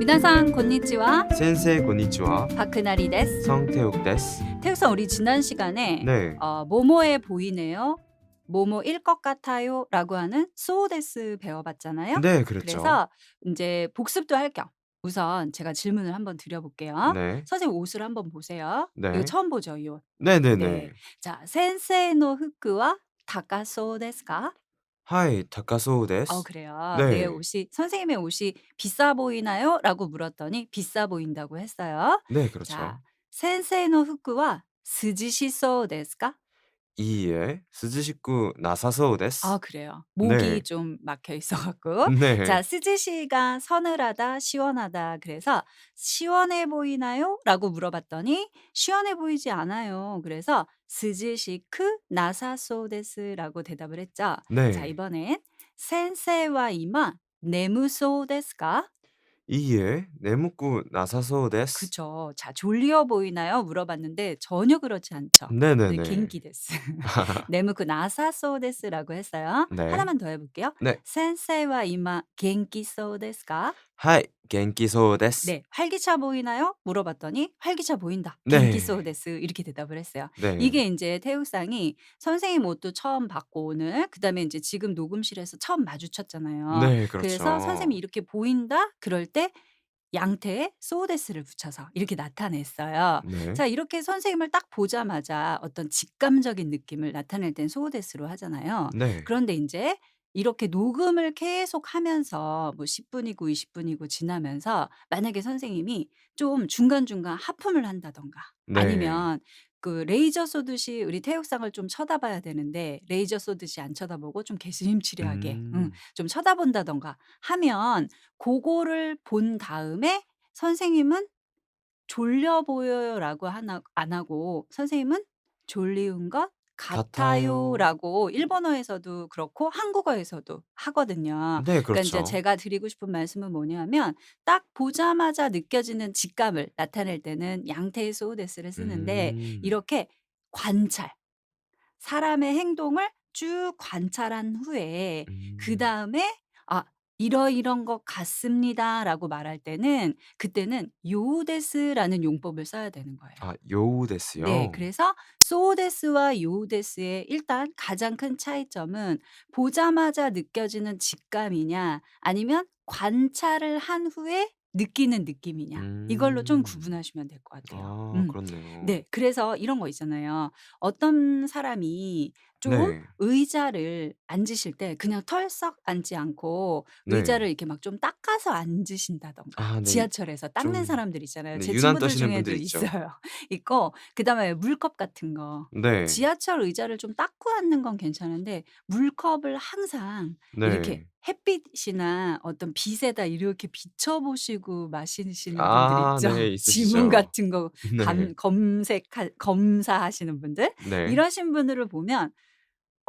미나상 고니치와 센세 고니치와 박그나리 데스. 성태욱 데스. 태국선 우리 지난 시간에 네. 어, 모모에 보이네요. 모모일 것 같아요라고 하는 소데스 배워봤잖아요. 네, 그랬죠. 그래서 이제 복습도 할 겸 우선 제가 질문을 한번 드려볼게요. 네. 선생님 옷을 한번 보세요. 네. 이거 처음 보죠, 이 옷. 네, 네, 네. 네. 자, 센세노 후크와 다카소 데스가 はい高そうです 어, 그래요. 네. 내 옷이 선생님의 옷이 비싸 보이나요?라고 물었더니 비싸 보인다고 했어요. 네 그렇죠 자, 센세노 후크와 스지시소 데스까? 이에 스즈시쿠 나사 소우데스 아, 그래요. 목이 네. 좀 막혀 있어 갖고. 네. 자, 스즈시가 서늘하다, 시원하다. 그래서 시원해 보이나요? 라고 물어봤더니 시원해 보이지 않아요. 그래서 스즈시크 나사소데스라고 대답을 했죠. 자, 네. 이번엔 센세와 이마 네무소우데스가 이게 내묻고 나사소 데스. 그쵸. 자, 졸려 보이나요? 물어봤는데 전혀 그렇지 않죠. 네, 네네네. 갱기 데스. 네무쿠 나사소 데스라고 했어요. 네. 하나만 더 해볼게요. 네. 센세이와 이마 갱기 소 데스가? 하이. 겐키소 데스. 네, 활기차 보이나요? 물어봤더니 활기차 보인다. 네. 겐키소 데스 이렇게 대답을 했어요. 네. 이게 인제 태우상이 선생님 옷도 처음 봤고 오늘 그다음에 인제 지금 녹음실에서 처음 마주쳤잖아요. 네. 그렇죠. 그래서 선생님이 이렇게 보인다 그럴 때 양태에 소우 데스를 붙여서 이렇게 나타냈어요. 네. 자 이렇게 선생님을 딱 보자마자 어떤 직감적인 느낌을 나타낼 땐 소우 데스로 하잖아요. 네. 그런데 인제 이렇게 녹음을 계속 하면서 뭐 10 분이고 20 분이고 지나면서 만약에 선생님이 좀 중간중간 하품을 한다던가 네. 아니면 그 레이저 쏘듯이 우리 태육상을 좀 쳐다봐야 되는데 레이저 쏘듯이 안 쳐다보고 좀 개슴츠레하게 응, 음. 좀 쳐다본다던가 하면 그거를 본 다음에 선생님은 졸려 보여요라고 하나 안 하고 선생님은 졸리운 것 같아요. 같아요라고 일본어에서도 그렇고 한국어에서도 하거든요. 네 그러니까 이제 그렇죠 제가 드리고 싶은 말씀은 뭐냐면 딱 보자마자 느껴지는 직감을 나타낼 때는 양태의 소데스를 쓰는데 음. 이렇게 관찰 사람의 행동을 쭉 관찰한 후에 음. 그 다음에 아 이러이런 것 같습니다라고 말할 때는 그때는 요데스라는 용법을 써야 되는 거예요. 아 요우 데스요 네, 그래서 소데스와 요데스의 일단 가장 큰 차이점은 보자마자 느껴지는 직감이냐 아니면 관찰을 한 후에 느끼는 느낌이냐 이걸로 좀 음. 구분하시면 될 것 같아요. 아 음. 그렇네요 네, 그래서 이런 거 있잖아요. 어떤 사람이 좀 네. 의자를 앉으실 때 그냥 털썩 앉지 않고 네. 의자를 이렇게 막 좀 닦아서 앉으신다던가 아 네. 지하철에서 닦는 좀 사람들 있잖아요. 네, 제 유난 친구들 떠시는 중에도 분들 있죠. 있어요. 있고 그다음에 물컵 같은 거. 네. 지하철 의자를 좀 닦고 앉는 건 괜찮은데 물컵을 항상 네. 이렇게 햇빛이나 어떤 빛에다 이렇게 비춰 보시고 마시는 분들 아 있죠. 네 있으시죠. 지문 같은 거 네. 감 검색 검사하시는 분들 네. 이러신 분들을 보면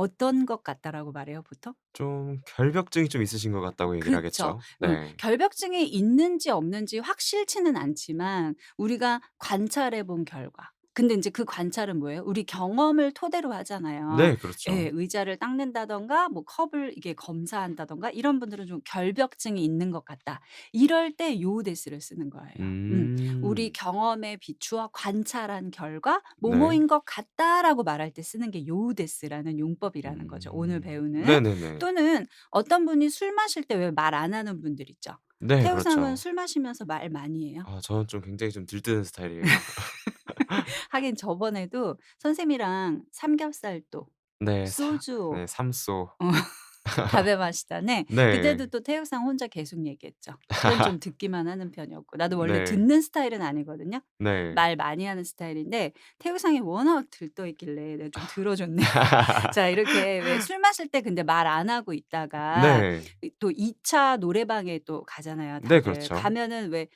어떤 것 같다라고 말해요, 보통? 좀 결벽증이 좀 있으신 것 같다고 얘기를 그쵸. 하겠죠. 음, 네. 결벽증이 있는지 없는지 확실치는 않지만 우리가 관찰해 본 결과. 근데 이제 그 관찰은 뭐예요? 우리 경험을 토대로 하잖아요. 네 그렇죠. 예, 의자를 닦는다던가 뭐 컵을 이게 검사한다던가 이런 분들은 좀 결벽증이 있는 것 같다. 이럴 때 요데스를 쓰는 거예요. 음. 음. 우리 경험에 비추어 관찰한 결과 네. 뭐뭐인 것 같다라고 말할 때 쓰는 게 요데스라는 용법이라는 거죠. 오늘 음. 배우는. 네네네. 또는 어떤 분이 술 마실 때 왜 말 안 하는 분들 있죠. 네 태우상은 그렇죠. 술 마시면서 말 많이 해요. 아 저는 좀 굉장히 좀 들뜨는 스타일이에요. 하긴 저번에도 선생님이랑 삼겹살도 네. 사, 소주 네 삼소. 어, 다배 마시다네. 네. 그때도 또 태육상 혼자 계속 얘기했죠. 그건 좀 듣기만 하는 편이었고 나도 원래 네. 듣는 스타일은 아니거든요. 네. 말 많이 하는 스타일인데 태우상이 워낙 들떠 있길래 내가 좀 들어줬네. 자 이렇게 왜 술 마실 때 근데 말 안 하고 있다가 네. 또 2차 노래방에 또 가잖아요. 네, 다들. 그렇죠. 가면은 왜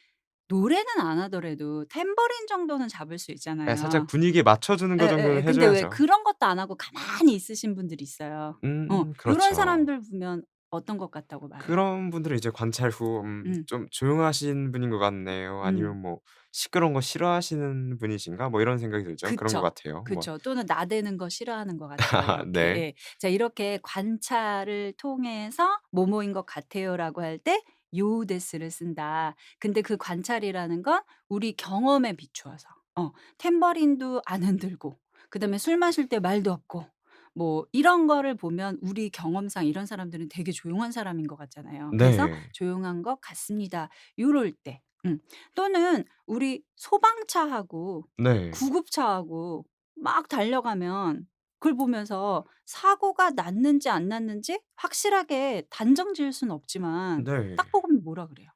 노래는 안 하더라도 탬버린 정도는 잡을 수 있잖아요. 네, 살짝 분위기에 맞춰 주는 거 예, 정도는 예. 근데 왜 해줘야죠. 그런 것도 안 하고 가만히 있으신 분들이 있어요. 음 어, 그렇죠. 그런 사람들 보면 어떤 것 같다고 말해요? 그런 분들은 이제 관찰 후 음, 음. 좀 조용하신 분인 것 같네요. 아니면 음. 뭐 시끄러운 거 싫어하시는 분이신가? 뭐 이런 생각이 들죠. 그런 것 그쵸. 같아요. 뭐. 그쵸. 또는 나대는 거 싫어하는 것 같아요. 이렇게. 네. 예. 자, 이렇게 관찰을 통해서 뭐뭐인 것 같아요라고 할 때 요 데스를 쓴다. 근데 그 관찰이라는 건 우리 경험에 비추어서 어 탬버린도 안 흔들고 그다음에 술 마실 때 말도 없고 뭐 이런 거를 보면 우리 경험상 이런 사람들은 되게 조용한 사람인 것 같잖아요. 그래서 네. "조용한 것 같습니다." 요럴 때. 음. 또는 우리 소방차하고 네. 구급차하고 막 달려가면 그걸 보면서 사고가 났는지 안 났는지 확실하게 단정 지을 수는 없지만 네. 딱 보고 뭐라 그래요?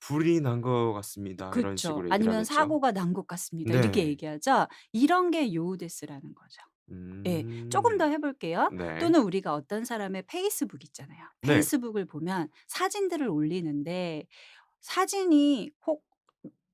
"불이 난 것 같습니다." 이런 그쵸. 식으로 얘기를 아니면 하겠죠. "사고가 난 것 같습니다." 이렇게 네. 얘기하죠. 이런 게요 데스라는 거죠. 예. 쪼금 더 음. 해 볼게요. 네. 또는 우리가 어떤 사람의 페이스북 있잖아요. 네. 페이스북을 보면 사진들을 올리는데 사진이 혹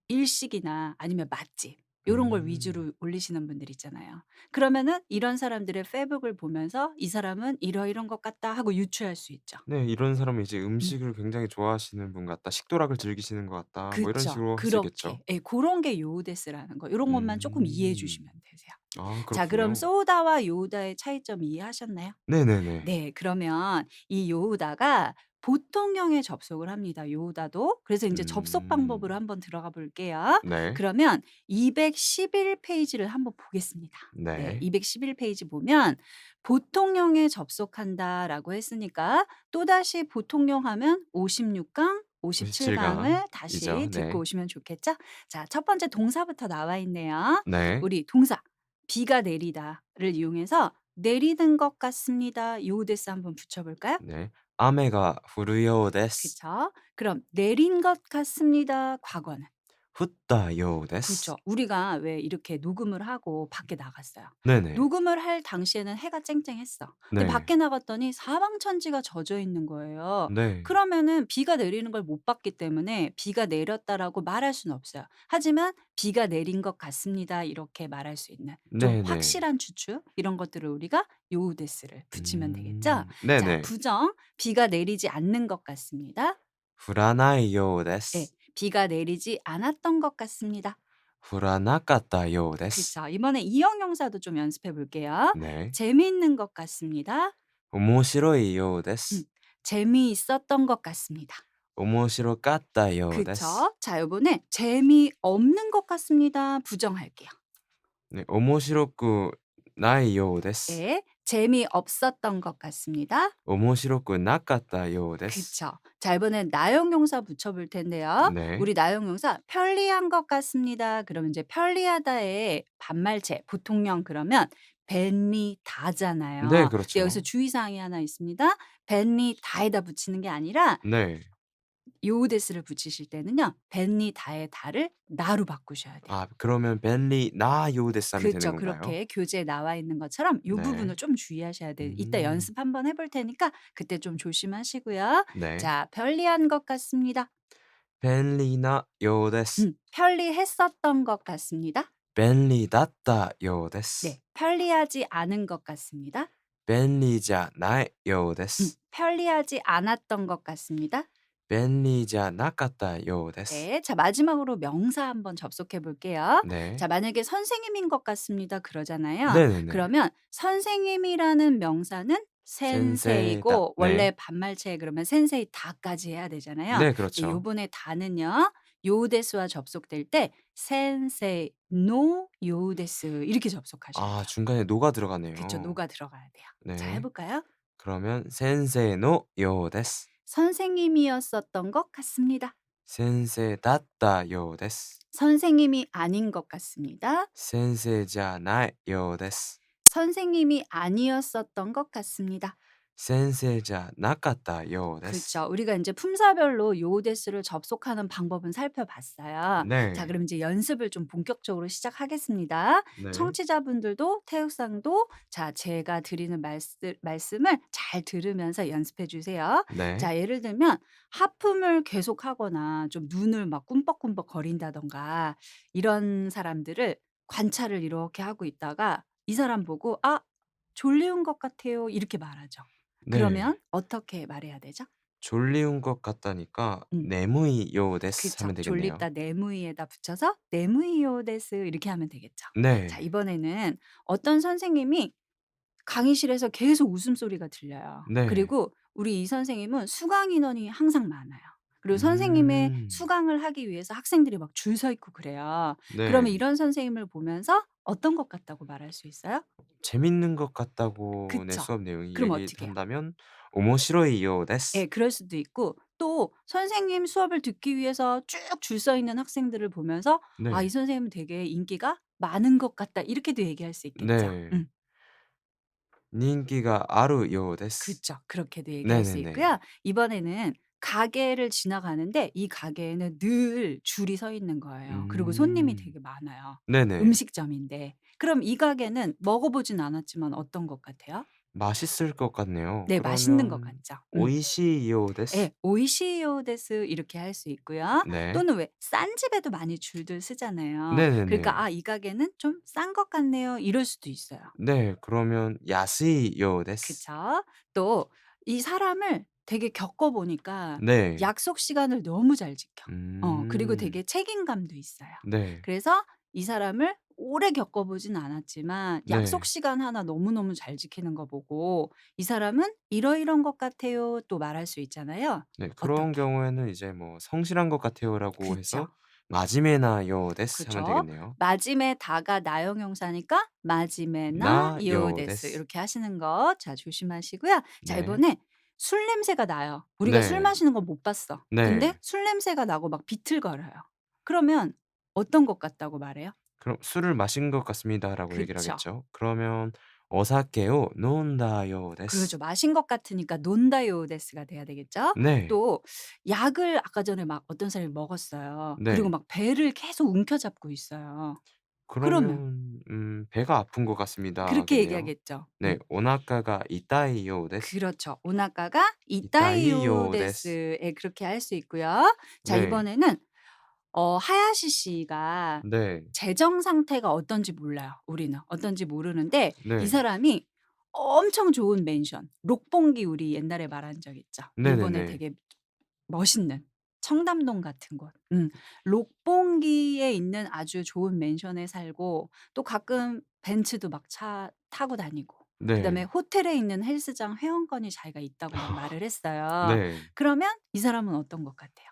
일식이나 아니면 맛집 요런 걸 음. 위주로 올리시는 분들 있잖아요. 그러면은 이런 사람들의 페북을 보면서 '이 사람은 이러이런 것 같다.' 하고 유추할 수 있죠. 네. '이런 사람은 이제 음. 음식을 굉장히 좋아하시는 분 같다. 식도락을 즐기시는 것 같다.' 뭐 이런 그쵸. 식으로 할 수 있겠죠. 그렇게. 예. 고런 게요 데스라는 거. 요런 것만 쪼끔 이해해 음. 주시면 되세요. 아 자 그럼 그렇군요. 소다와 요다의 차이점 이해하셨나요? 네네네. 네. 그러면 이 요다가 보통형에 접속을 합니다, 요다도. 그래서 인제 접속 방법으로 음. 한번 들어가 볼게요. 네. 그러면 211 페이지를 한번 보겠습니다. 네. 네. 211 페이지 보면 "보통형에 접속한다."라고 했으니까 또다시 보통형 하면 56 강, 57 57 강을 다시. 듣고 네. 오시면 좋겠죠? 자 첫 번째 동사부터 나와 있네요. 네. 우리 동사 "비가 내리다."를 이용해서 "내리는 것 같습니다." 요 데스 한번 붙여 볼까요? 네. "雨が降るようです." 그쵸. 그럼 "내린 것 같습니다." 과거는? 후다요 데스. 그렇죠. 우리가 왜 이렇게 녹음을 하고 밖에 나갔어요. 네네. 녹음을 할 당시에는 해가 쨍쨍했어. 근데 네. 밖에 나갔더니 사방천지가 젖어 있는 거예요. 네. 그러면은 비가 내리는 걸 못 봤기 때문에 비가 내렸다라고 말할 수는 없어요. 하지만 비가 내린 것 같습니다. 이렇게 말할 수 있는 좀 네네. 확실한 추측 이런 것들을 우리가 요데스를 붙이면 되겠죠. 음, 네네. 자, 부정 비가 내리지 않는 것 같습니다. 후라나요 데스. 비가 내리지 않았던 것 같습니다." 降らなかったようです. 그쵸. 이번에 이형용사도 좀 연습해 볼게요. 네. "재미있는 것 같습니다." 面白いようで 음. す. "재미있었던 것 같습니다." 面白かったようです. 그쵸. 자 요번에 "재미없는 것 같습니다." 부정할게요. 네. 面白くないようです. 예. " 재미없었던 것 같습니다." 面白くなかったようです. 그쵸. 자 이번엔 나형용사 붙여 볼 텐데요. 네. 우리 나형용사 "편리한 것 같습니다." 그러면 이제 편리하다의 반말체 보통형 그러면 네 벤리다잖아요. 근데 여기서 그렇죠. 주의사항이 하나 있습니다. 벤리다에다 붙이는 게 아니라 네. 요데스를 붙이실 때는요. 벤리 다의 다를 나로 바꾸셔야 돼요. 아 그러면 벤리 나 요데스 하면 그렇죠. 되는 건가요? 그렇게 교재에 나와 있는 것처럼 요 네. 부분을 좀 주의하셔야 돼요. 이따 음. 연습 한번 해볼 테니까 그때 좀 조심하시고요. 네. 자, 편리한 것 같습니다. 벤리 나 요데스. 음, 편리했었던 것 같습니다. 벤리 났다 요데스. 네, 편리하지 않은 것 같습니다. 벤리자 나 요데스. 음, 편리하지 않았던 것 같습니다. 便利じゃなかったようです. 네. 자 마지막으로 명사 한번 접속해 볼게요. 네. 자 만약에 "선생님인 것 같습니다." 그러잖아요. 네네네. 그러면 선생님이라는 명사는 센세이다. 센세이고 원래 네. 반말체 그러면 센세이다까지 해야 되잖아요. 네 근데 그렇죠. 요번에 다는요. 요 데스와 접속될 때 센세이 노 요 데스 이렇게 접속하셔야 아 돼요. 중간에 노가 들어가네요. 그쵸. 노가 들어가야 돼요. 자 해 네. 볼까요? 그러면 先生のようです. 선생님이었었던 것 같습니다. 先生だったようです. 선생님이 아닌 것 같습니다. 先生じゃないようです. 선생님이 아니었었던 것 같습니다. 센세자 나갔다요. 데스. 그렇죠. 우리가 이제 품사별로 요데스를 접속하는 방법은 살펴봤어요. 네. 자, 그럼 이제 연습을 좀 본격적으로 시작하겠습니다. 네. 청취자분들도 태욱상도 자, 제가 드리는 말씀, 말씀을 잘 들으면서 연습해 주세요. 네. 자, 예를 들면 하품을 계속하거나 좀 눈을 막 꿈뻑꿈뻑 거린다던가 이런 사람들을 관찰을 이렇게 하고 있다가 이 사람 보고 아, 졸리운 것 같아요. 이렇게 말하죠. 네. 그러면 어떻게 말해야 되죠? 졸리운 것 같다니까 네무이요 데스 그쵸. 하면 되겠네요. 졸립다 네무이에다 붙여서 네무이요 데스 이렇게 하면 되겠죠. 자, 네. 이번에는 어떤 선생님이 강의실에서 계속 웃음소리가 들려요. 네. 그리고 우리 이 선생님은 수강 인원이 항상 많아요. 그리고 선생님의 음. 수강을 하기 위해서 학생들이 막 줄 서 있고 그래요. 그러면 네. 이런 선생님을 보면서 어떤 것 같다고 말할 수 있어요? 재밌는 것 같다고 내 그쵸. 수업 내용이 그럼 어떻게 얘기한다면 "오모시로이요 데스." 예, 그럴 수도 있고 또 선생님 수업을 듣기 위해서 쭉 줄 서 있는 학생들을 보면서 '아 이 네. 선생님은 되게 인기가 많은 것 같다.' 이렇게도 얘기할 수 네. 있겠죠. 네. 음. "인기가 아루요 데스." 그렇죠. 그렇게도 얘기할 수 네네네. 있고요. 이번에는 가게를 지나가는데 이 가게에는 늘 줄이 서 있는 거예요. 그리고 손님이 음. 되게 많아요. 네네. 음식점인데. 그럼 이 가게는 먹어보진 않았지만 어떤 것 같아요? 맛있을 것 같네요. 네, 맛있는 것 같죠. 음. 오이시이요 데스? 예, 오이시이요 데스 이렇게 할 수 있고요. 네. 또는 왜 싼 집에도 많이 줄들 쓰잖아요. 그러니까 네네네. 그러니까 아, 이 가게는 좀 싼 것 같네요. 이럴 수도 있어요. 네, 그러면 야스이요 데스? 그쵸? 또 이 사람을 되게 겪어보니까 네. 약속 시간을 너무 잘 지켜. 어, 그리고 음. 되게 책임감도 있어요. 네. 그래서 이 사람을 오래 겪어보진 않았지만 약속 네. 시간 하나 너무너무 잘 지키는 거 보고 이 사람은 이러이런 것 같아요 또 말할 수 있잖아요. 네. 그런 어떻게? 경우에는 이제 뭐 성실한 것 같아요라고 그렇죠. 해서 마지메나요 데스 하면 되겠네요. 마지메 다가 나형 용사니까 마지메나 요데스 데스. 이렇게 하시는 거 자 조심하시고요. 자 네. 이번에 술 냄새가 나요. 우리가 네. 술 마시는 건 못 봤어. 네. 근데 술 냄새가 나고 막 비틀거려요. 그러면 어떤 것 같다고 말해요? 그럼 술을 마신 것 같습니다라고 얘기를 하겠죠. 그러면 어사케요 논다요 데스. 그렇죠. 마신 것 같으니까 논다요 데스가 돼야 되겠죠. 네. 또 약을 아까 전에 막 어떤 사람이 먹었어요. 네. 그리고 막 배를 계속 움켜잡고 있어요. 그러면 그러면 음 배가 아픈 것 같습니다 그렇게 하겠네요. 얘기하겠죠. 네, 네, 오나카가 이타이요 데스. 그렇죠. 오나카가 이따이요 데스. 에 그렇게 할 수 있고요. 자, 네. 이번에는 어, 하야시 씨가 네. 재정 상태가 어떤지 몰라요. 우리는 어떤지 모르는데 이 네. 사람이 엄청 좋은 맨션, 록봉기 우리 옛날에 말한 적 있죠. 네, 일본에 네네네. 되게 멋있는 청담동 같은 곳. 음. 록봉기에 있는 아주 좋은 맨션에 살고 또 가끔 벤츠도 막 차 타고 다니고 그다음에 네. 호텔에 있는 헬스장 회원권이 자기가 있다고 막 말을 했어요. 네. 그러면 이 사람은 어떤 것 같아요?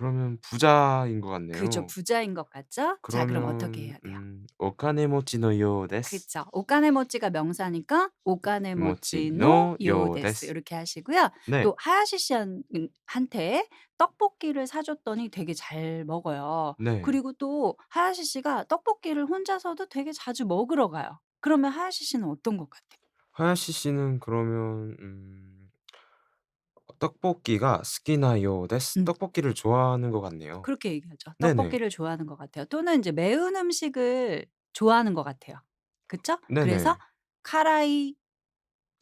그러면 부자인 것 같네요. 부자인 것 같죠? 자, 그럼 어떻게 해야 돼요? 음, 오카네모치노요 데스. 그쵸. 오카네모찌가 명사니까 오카네모치노요데스 이렇게 하시고요. 네. 또 하야시 씨한테 떡볶이를 사줬더니 되게 잘 먹어요. 네. 그리고 또 하야시 씨가 떡볶이를 혼자서도 되게 자주 먹으러 가요. 그러면 하야시 씨는 어떤 것 같아요? 하야시 씨는 그러면 음, 떡볶이가 好きなようです. 음. 떡볶이를 좋아하는 것 같네요. 그렇게 얘기하죠. 네네. 떡볶이를 좋아하는 것 같아요. 또는 인제 매운 음식을 좋아하는 것 같아요. 그쵸? 그래서 네네. 辛い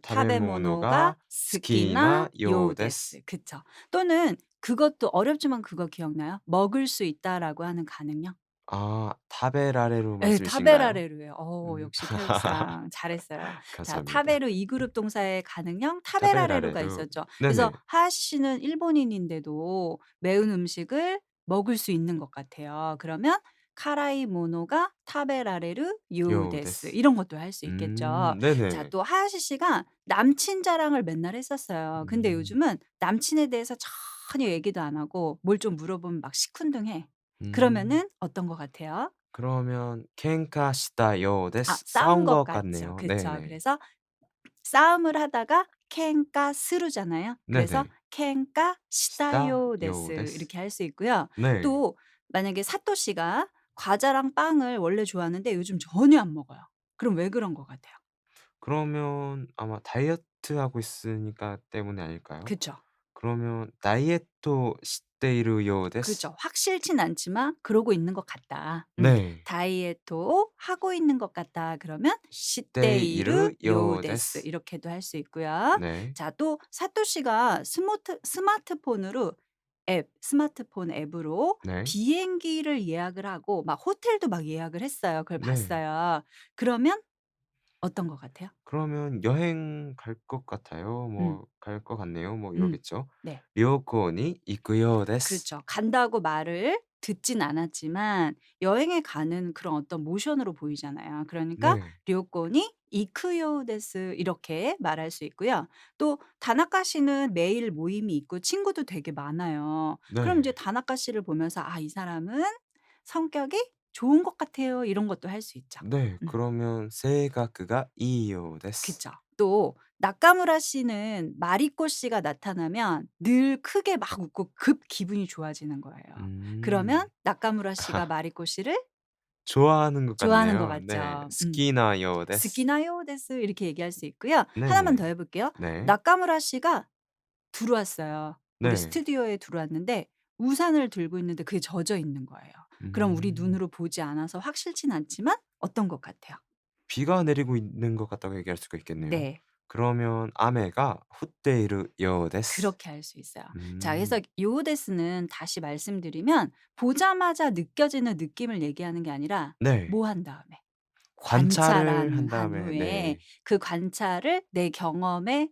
타베모노가 타베모노가 好きな 스키나 よう 요 で 데스. す. 그쵸. 또는 그것도 어렵지만 그거 기억나요? "먹을 수 있다."라고 하는 가능형? 아 타베라레루 예 말씀이신가요? 타베라레루예요. 어 음. 역시 태국사랑 잘했어요. 자 감사합니다. 타베루 2 그룹 동사의 가능형 타베라레루가 있었죠. 그래서 하하시 씨는 일본인인데도 매운 음식을 먹을 수 있는 것 같아요. 그러면 카라이 모노가 타베라레루 요데스 이런 것도 할 수 있겠죠. 음. 자또 하하시 씨가 남친 자랑을 맨날 했었어요. 근데 음. 요즘은 남친에 대해서 전혀 얘기도 안 하고 뭘 좀 물어보면 막 시큰둥해. 음. 그러면은 어떤 것 같아요? 그러면 喧嘩したようで 아 す. 싸운 싸운 것 것 같죠. 같네요. 그쵸. 네네. 그래서 싸움을 하다가 喧嘩する 잖아요. 그래서 네네. 喧嘩したよ したよ 데스 うです. 이렇게 할 수 있고요. 네. 또 만약에 사토 씨가 과자랑 빵을 원래 좋아하는데 요즘 전혀 안 먹어요. 그럼 왜 그런 것 같아요? 그러면 아마 다이어트하고 있으니까 때문이 아닐까요? 그쵸. 그러면 ダイエット 때이르요 데스. 그죠. 확실치는 않지만 그러고 있는 것 같다. 음. 네. 다이어트 하고 있는 것 같다. 그러면 시때이르 요데스 이렇게도 할 수 있고요. 네. 자, 또 사토 씨가 스마트 스마트폰으로 앱, 스마트폰 앱으로 네. 비행기를 예약을 하고 막 호텔도 막 예약을 했어요. 그걸 봤어요. 그러면 어떤 것 같아요? 그러면 여행 갈 것 같아요. 음. 뭐 갈 것 같네요. 뭐 음. 이러겠죠. 네. 旅行に行くようです. 그렇죠. 간다고 말을 듣진 않았지만 여행에 가는 그런 어떤 모션으로 보이잖아요. 그러니까 네. 旅行に 이쿠요 데스 이렇게 말할 수 있고요. 또 다나카 씨는 매일 모임이 있고 친구도 되게 많아요. 그럼 이제 네. 다나카 씨를 보면서 '아 이 사람은 성격이 좋은 것 같아요. 이런 것도 할 수 있죠. 네, 음. 그러면 생각가 이요 데스. 그렇죠. 또 나카무라 씨는 마리코 씨가 나타나면 늘 크게 막 웃고 급 기분이 좋아지는 거예요. 음. 그러면 나카무라 씨가 마리코 씨를 좋아하는 것 좋아하는 거 맞죠 음. 스키나요 데스. 스키나요 데스 이렇게 얘기할 수 있고요. 네. 하나만 더 해볼게요. 네. 나카무라 씨가 들어왔어요. 네. 스튜디오에 들어왔는데 우산을 들고 있는데 그게 젖어 있는 거예요. 그럼 우리 음. 눈으로 보지 않아서 확실치는 않지만 어떤 것 같아요? 비가 내리고 있는 것 같다고 얘기할 수가 있겠네요. 네. 그러면 아메가 후테이르 요데스 그렇게 할 수 있어요. 음. 자, 그래서 음. 요데스는 다시 말씀드리면 보자마자 느껴지는 느낌을 얘기하는 게 아니라 네. 뭐 한 다음에 관찰을 한 다음에 후에 네. 그 관찰을 내 경험에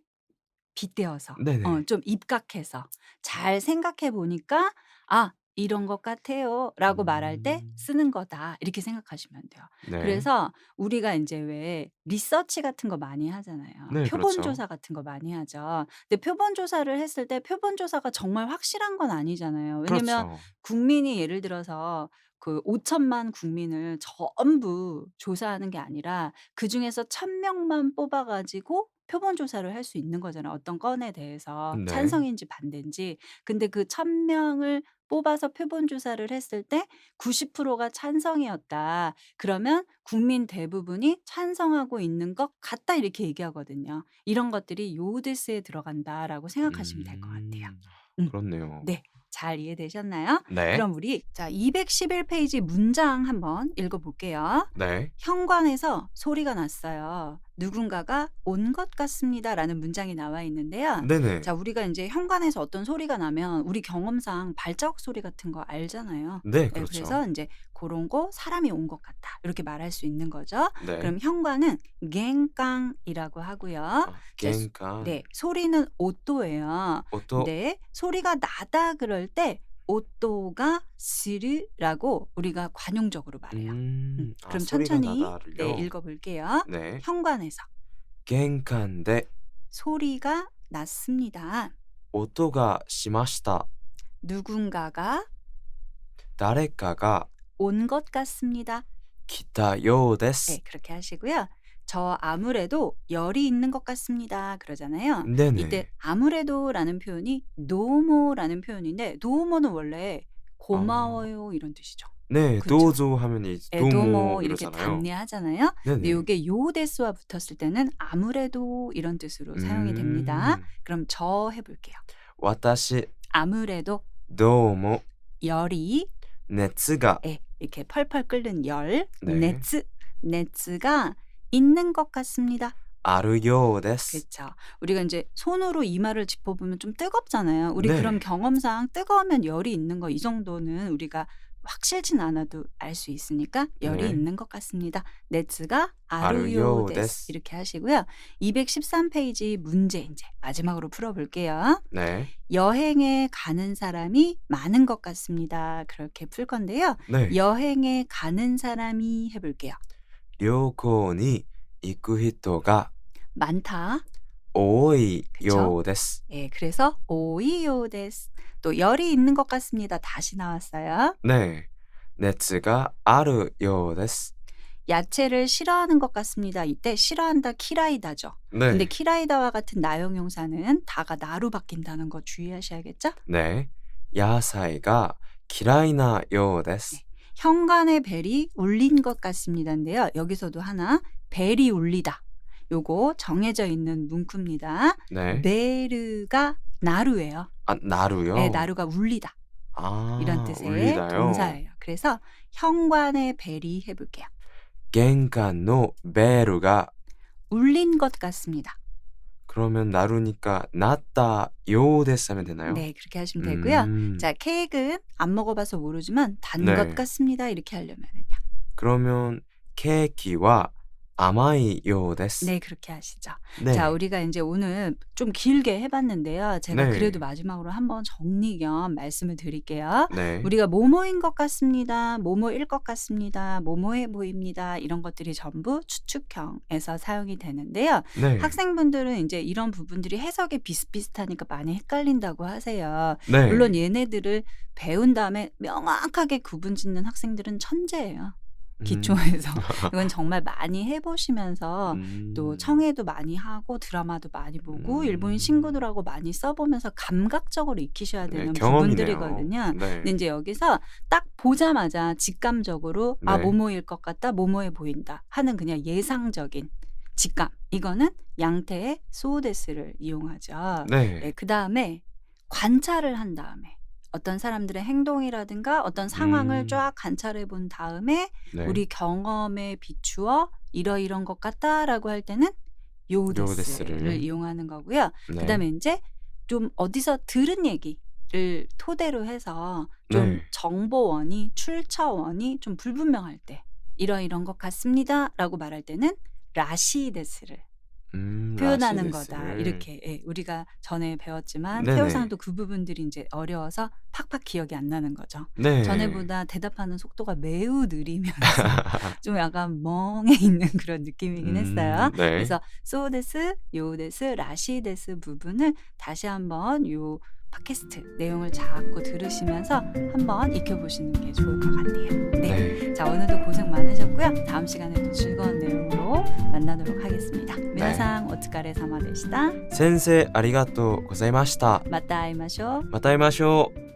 빗대어서 어, 좀 입각해서 잘 생각해 보니까 아 이런 것 같아요.'라고 말할 때 음. 쓰는 거다. 이렇게 생각하시면 돼요. 네. 그래서 우리가 인제 왜 리서치 같은 거 많이 하잖아요. 네 표본 그렇죠. 조사 같은 거 많이 하죠. 근데 표본 조사를 했을 때 표본 조사가 정말 확실한 건 아니잖아요. 왜냐면 그렇죠. 국민이 예를 들어서 그 5,000,000 국민을 전부 조사하는 게 아니라 그중에서 1,000 명만 뽑아 가지고 표본 조사를 할 수 있는 거잖아요, 어떤 건에 대해서 네. 찬성인지 반대인지. 근데 그 1,000 명을 뽑아서 표본 조사를 했을 때 90%가 찬성이었다. 그러면 국민 대부분이 찬성하고 있는 것 같다 이렇게 얘기하거든요. 이런 것들이 요데스에 들어간다라고 생각하시면 될 것 같아요. 음. 음. 그렇네요. 네. 잘 이해되셨나요? 네. 그럼 우리 자 211 페이지 문장 한번 읽어 볼게요. 네. 현관에서 소리가 났어요. 누군가가 온 것 같습니다라는 문장이 나와 있는데요. 네네. 자 우리가 인제 현관에서 어떤 소리가 나면 우리 경험상 발자국 소리 같은 거 알잖아요. 네예 그렇죠. 그래서 인제 고런 거 '사람이 온 것 같다.' 이렇게 말할 수 있는 거죠. 네. 그럼 현관은 겐깡이라고 하고요. 아 이제 소. 네. 소리는 오또예요. 오또. 네. 소리가 나다 그럴 때 오또가 스르라고 우리가 관용적으로 말해요. 음, 음. 아, 그럼 아, 천천히 네, 읽어볼게요. 네. 현관에서 겐칸데 소리가 났습니다. 오또가 시마시다. 누군가가 다레카가 온 것 같습니다. 기타 요데스. 네, 그렇게 하시고요. 저 아무래도 열이 있는 것 같습니다. 그러잖아요. 네네. 이때 아무래도라는 표현이 도모라는 표현인데 도모는 원래 아. 고마워요 이런 뜻이죠. 네. 그쵸. 도우조 하면 이 예 도모 도모 이렇게 이러잖아요. 답례하잖아요. 근데 네네. 요게 요데스와 붙었을 때는 아무래도 이런 뜻으로 사용이 됩니다. 음. 그럼 저 해 볼게요. 私 아무래도 どうも 열이 熱が 예 이렇게 펄펄 끓는 열 네. 네츠 네츠가 있는 것 같습니다. 아르요 데스. 그렇죠. 우리가 이제 손으로 이마를 짚어보면 좀 뜨겁잖아요. 우리 네. 그럼 경험상 뜨거우면 열이 있는 거 이 정도는 우리가 확실진 않아도 알 수 있으니까 열이 네. 있는 것 같습니다. 네츠가 아르요 데스 이렇게 하시고요. 213페이지 문제 이제 마지막으로 풀어볼게요. 네. 여행에 가는 사람이 많은 것 같습니다. 그렇게 풀 건데요. 네. 여행에 가는 사람이 해볼게요. 旅行に行く人が 많다. 多い 그쵸. ようです. 예 그래서 오이요 데스. 또 열이 있는 것 같습니다. 다시 나왔어요. 네. 熱があるようです. 야채를 싫어하는 것 같습니다. 이때 싫어한다 키라이다죠. 근데 네. 키라이다와 같은 나용용사는 다가 나로 바뀐다는 거 주의하셔야겠죠? 네. 野菜が嫌いなようで 네. 현관의 벨이 울린 것 같습니다인데요. 여기서도 하나 벨이 울리다. 요거 정해져 있는 문구입니다. 네. 베르가 나루예요. 아, 나루요? 네, 나루가 울리다. 아, 이런 뜻의 울리다요? 동사예요. 그래서 현관의 벨이 해볼게요. 겐간노 베르가 울린 것 같습니다. 그러면 나루니까 났다 요 데스 하면 되나요? 네, 그렇게 하시면 되고요. 음. 자, 케이크는 안 먹어 봐서 모르지만 단 네. 것 같습니다. 이렇게 하려면은요. 그러면 케이크와 아마이요 데스. 네, 그렇게 하시죠. 네. 자, 우리가 이제 오늘 좀 길게 해봤는데요. 제가 네. 그래도 마지막으로 한번 정리 겸 말씀을 드릴게요. 네. 우리가 모모인 것 같습니다. 모모일 것 같습니다. 모모해 보입니다. 이런 것들이 전부 추측형에서 사용이 되는데요. 네. 학생분들은 이제 이런 부분들이 해석이 비슷비슷하니까 많이 헷갈린다고 하세요. 네. 물론 얘네들을 배운 다음에 명확하게 구분 짓는 학생들은 천재예요. 음. 기초에서 음. 이건 정말 많이 해보시면서 음. 또 청해도 많이 하고 드라마도 많이 보고 음. 일본 신구들하고 많이 써보면서 감각적으로 익히셔야 네, 되는 네, 부분들이거든요. 네. 근데 이제 여기서 딱 보자마자 직감적으로 아, 네. 아 모모일 것 같다, 모모해 보인다 하는 그냥 예상적인 직감 이거는 양태의 소우데스를 이용하죠. 네. 네 그 다음에 관찰을 한 다음에 어떤 사람들의 행동이라든가 어떤 상황을 음. 쫙 관찰해 본 다음에 네. 우리 경험에 비추어 이러이런 것 같다라고 할 때는 요데스를, 요데스를. 이용하는 거고요. 네. 그다음에 이제 좀 어디서 들은 얘기를 토대로 해서 좀 네. 정보원이 출처원이 좀 불분명할 때 이러이런 것 같습니다라고 말할 때는 라시데스를 음, 아, 표현하는 거다. 를. 이렇게 예, 우리가 전에 배웠지만 태호상도 그 부분들이 이제 어려워서 팍팍 기억이 안 나는 거죠. 네. 전에보다 대답하는 속도가 매우 느리면서 좀 약간 멍해 있는 그런 느낌이긴 음, 했어요. 네. 그래서 소데스, 요데스, 라시데스 부분을 다시 한번 요 팟캐스트 내용을 자꾸 들으시면서 한번 익혀 보시는 게 좋을 것 같네요. 네. 네. 자, 오늘도 고생 많으셨고요. 다음 시간에도 즐거운 내용으로 만나도록 하겠습니다. 네. 皆さんお疲れ様でした。先生ありがとうございました。また会いましょう。また会いましょう。